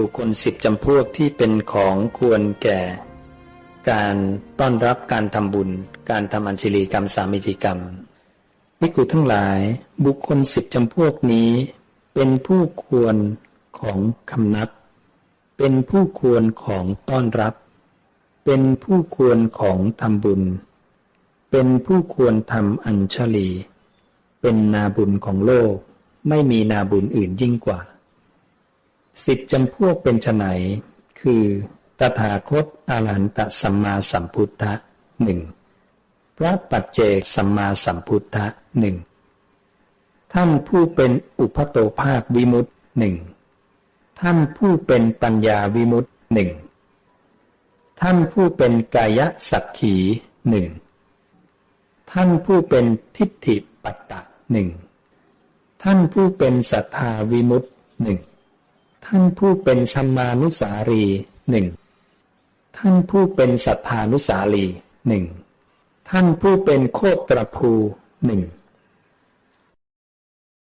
บุคคลสิบจำพวกที่เป็นของควรแก่ การต้อนรับการทำบุญ การทำอัญชลีกรรมสามิจิกรรมภิกุทั้งหลายบุคคลสิบจำพวกนี้ เป็นผู้ควรของคำนับ เป็นผู้ควรของต้อนรับ เป็นผู้ควรของทำบุญ เป็นผู้ควรทำอัญชลี เป็นนาบุญของโลก ไม่มีนาบุญอื่นยิ่งกว่า สิบจำพวกเป็นไนคือตถาคตอาลันตสัมมาสัมพุทธะหนึ่งพระปัจเจกสัมมาสัมพุทธะหนึ่งท่านผู้เป็นอุปโตภาควิมุตหนึ่งท่านผู้เป็นปัญญาวิมุตหนึ่งท่านผู้เป็นกายสักขีหนึ่งท่านผู้เป็นทิฏฐิปัตตะหนึ่งท่านผู้เป็นสัทธาวิมุตหนึ่ง ท่านผู้เป็นสัมมานุสารีหนึ่งท่านผู้เป็นสัทธานุสารีหนึ่งท่านผู้เป็นโคตรภูหนึ่ง